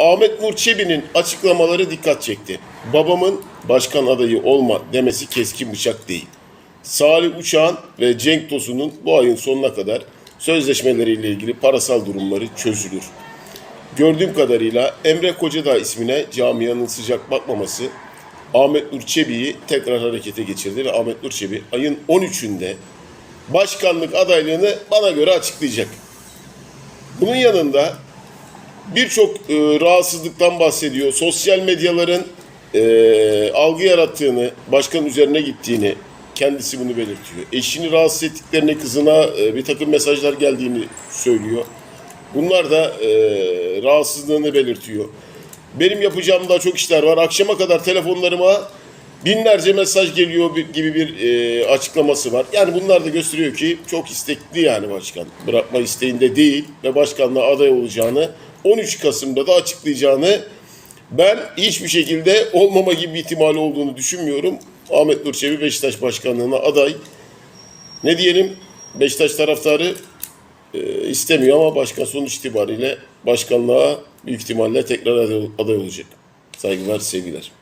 Ahmet Nur Çebi'nin açıklamaları dikkat çekti. Babamın başkan adayı olma demesi keskin bıçak değil. Salih Uçağan ve Cenk Tosun'un bu ayın sonuna kadar sözleşmeleriyle ilgili parasal durumları çözülür. Gördüğüm kadarıyla Emre Kocadağ ismine camianın sıcak bakmaması Ahmet Nur Çebi'yi tekrar harekete geçirdi ve Ahmet Nur Çebi ayın 13'ünde başkanlık adaylığını bana göre açıklayacak. Bunun yanında birçok e, rahatsızlıktan bahsediyor. Sosyal medyaların e, algı yarattığını, başkan üzerine gittiğini kendisi bunu belirtiyor. Eşini rahatsız ettiklerini, kızına e, bir takım mesajlar geldiğini söylüyor. Bunlar da e, rahatsızlığını belirtiyor. Benim yapacağım daha çok işler var. Akşama kadar telefonlarıma binlerce mesaj geliyor gibi bir e, açıklaması var. Yani bunlar da gösteriyor ki çok istekli yani başkan. Bırakma isteğinde değil ve başkanlığa aday olacağını 13 Kasım'da da açıklayacağını ben hiçbir şekilde olmama gibi bir ihtimali olduğunu düşünmüyorum. Ahmet Nur Çebi Beşiktaş başkanlığına aday. Ne diyelim Beşiktaş taraftarı e, istemiyor ama başkan sonuç itibariyle başkanlığa büyük ihtimalle tekrar aday, olacak. Saygılar, sevgiler.